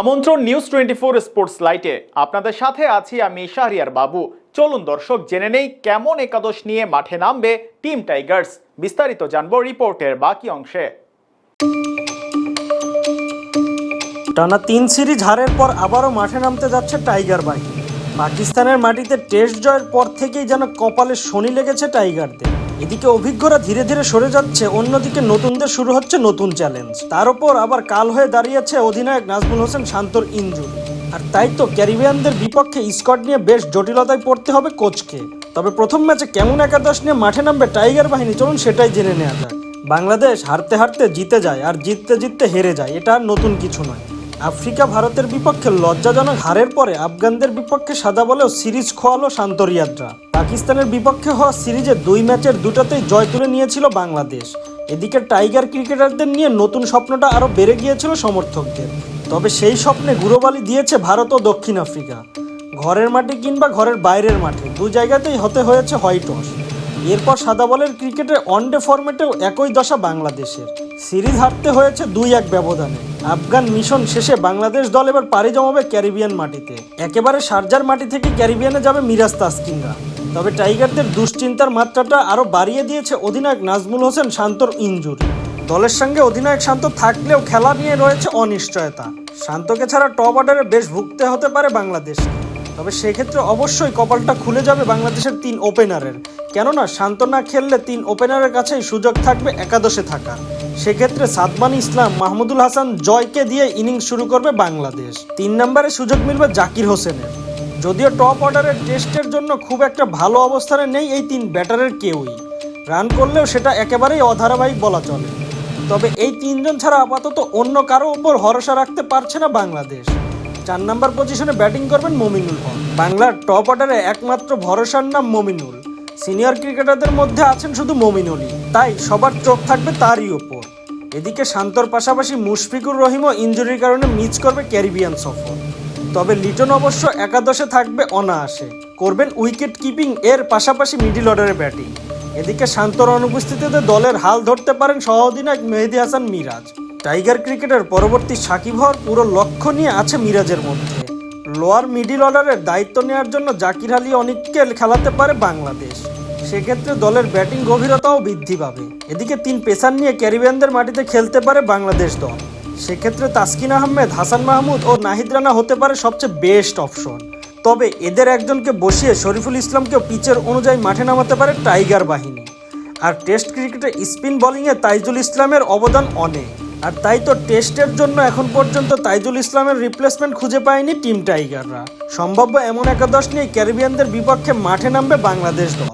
আমন্ত্রণ news twenty four sports লাইটে আপনাদের সাথে আছি আমি শাহরিয়ার বাবু। চলুন দর্শক, জেনে নেই কেমন একাদশ নিয়ে মাঠে নামবে টিম টাইগার্স বিস্তারিত জানব রিপোর্টের বাকি অংশে। টানা তিন সিরিজ হারের পর আবারও মাঠে নামতে যাচ্ছে টাইগার বাহিনী পাকিস্তানের মাটিতে টেস্ট জয়ের পর থেকেই যেন কপালে শনি লেগেছে টাইগারদের এদিকে অভিজ্ঞরা ধীরে ধীরে সরে যাচ্ছে, অন্যদিকে নতুনদের শুরু হচ্ছে নতুন চ্যালেঞ্জ তার উপর আবার কাল হয়ে দাঁড়িয়েছে অধিনায়ক নাজমুল হোসেন শান্তর ইনজুরি আর তাই তো ক্যারিবিয়ানদের বিপক্ষে স্কট নিয়ে বেশ জটিলতায় পড়তে হবে কোচকে। তবে প্রথম ম্যাচে কেমন একাদশ নিয়ে মাঠে নামবে টাইগার বাহিনী, চলুন সেটাই জেনে নেওয়া যাক। বাংলাদেশ হারতে হারতে জিতে যায়, আর জিততে জিততে হেরে যায়, এটা নতুন কিছু নয়। আফ্রিকা ভারতের বিপক্ষে লজ্জাজনক হারের পরে আফগানদের বিপক্ষে সাদা বলেও সিরিজ খোয়ালো শান্তরিয়াদরা পাকিস্তানের বিপক্ষে হওয়া সিরিজে দুই ম্যাচের দুটাতেই জয় তুলে নিয়েছিল বাংলাদেশ। এদিকে টাইগার ক্রিকেটারদের নিয়ে নতুন স্বপ্নটা আরও বেড়ে গিয়েছিল সমর্থকদের। তবে সেই স্বপ্নে গুরুবালি দিয়েছে ভারত ও দক্ষিণ আফ্রিকা। ঘরের মাঠে কিংবা ঘরের বাইরের মাঠে, দু জায়গাতেই হতে হয়েছে হোয়াইট ওয়াশ। এরপর সাদা বলের ক্রিকেটে ওয়ানডে ফরম্যাটেও একই দশা বাংলাদেশের। সিরিজ হারতে হয়েছে দুই এক ব্যবধানে। আফগান মিশন শেষে বাংলাদেশ দল এবার পাড়ি জমাবে ক্যারিবিয়ান মাটিতে। একেবারে সার্জার মাটি থেকে ক্যারিবিয়ানে যাবে মিরাজ তাসকিনরা। তবে টাইগারদের দুশ্চিন্তার মাত্রাটা আরও বাড়িয়ে দিয়েছে অধিনায়ক নাজমুল হোসেন শান্তর ইনজুরি। দলের সঙ্গে অধিনায়ক শান্ত থাকলেও খেলা নিয়ে রয়েছে অনিশ্চয়তা। শান্তকে ছাড়া টপ অর্ডারে বেশ ভুগতে হতে পারে বাংলাদেশকে। তবে সেক্ষেত্রে অবশ্যই কপালটা খুলে যাবে বাংলাদেশের তিন ওপেনারের। কেননা শান্ত না খেললে তিন ওপেনারের কাছেই সুযোগ থাকবে একাদশে থাকা। সেক্ষেত্রে সাদমান ইসলাম, মাহমুদুল হাসান জয়কে দিয়ে ইনিংস শুরু করবে বাংলাদেশ। তিন নম্বরে সুযোগ মিলবে জাকির হোসেনের। যদিও টপ অর্ডারের টেস্টের জন্য খুব একটা ভালো অবস্থানে নেই এই তিন ব্যাটারের কেউই। রান করলেও সেটা একেবারেই অধারাবাহিক বলা চলে। তবে এই তিনজন ছাড়া আপাতত অন্য কারও উপর ভরসা রাখতে পারছে না বাংলাদেশ। চার নাম্বার পজিশনে ব্যাটিং করবেন মমিনুল হক। বাংলার টপ অর্ডারে একমাত্র ভরসার নাম মমিনুল। সিনিয়র ক্রিকেটারদের মধ্যে আছেন শুধু মমিনুলই তাই সবার চোখ থাকবে তারই ওপর। এদিকে শান্তর পাশাপাশি মুশফিকুর রহিমও ইঞ্জুরির কারণে মিস করবে ক্যারিবিয়ান সফর। তবে লিটন অবশ্য একাদশে থাকবে অনায়াসে। করবেন উইকেট কিপিং এর পাশাপাশি মিডিল অর্ডারে ব্যাটিং। এদিকে শান্তর অনুপস্থিতিতে দলের হাল ধরতে পারেন সহ অধিনায়ক মেহেদি হাসান মিরাজ। টাইগার ক্রিকেটের পরবর্তী সাকিব হওয়ার পুরো লক্ষ্য নিয়ে আছে মিরাজের মধ্যে। লোয়ার মিডিল অর্ডারের দায়িত্ব নেওয়ার জন্য জাকির আলী অনিককে খেলাতে পারে বাংলাদেশ। সেক্ষেত্রে দলের ব্যাটিং গভীরতাও বৃদ্ধি পাবে। এদিকে তিন পেসার নিয়ে ক্যারিবিয়ানদের মাটিতে খেলতে পারে বাংলাদেশ দল। সেক্ষেত্রে তাসকিন আহমেদ, হাসান মাহমুদ ও নাহিদ রানা হতে পারে সবচেয়ে বেস্ট অপশন। তবে এদের একজনকে বসিয়ে শরীফুল ইসলামকেও পিচের অনুযায়ী মাঠে নামাতে পারে টাইগার বাহিনী। আর টেস্ট ক্রিকেটে স্পিন বোলিংয়ে তাইজুল ইসলামের অবদান অনেক। আর তাই তো টেস্টের জন্য এখন পর্যন্ত তাইজুল ইসলামের রিপ্লেসমেন্ট খুঁজে পায়নি টিম টাইগাররা। সম্ভাব্য এমন একাদশ নিয়ে ক্যারিবিয়ানদের বিপক্ষে মাঠে নামবে বাংলাদেশ দল।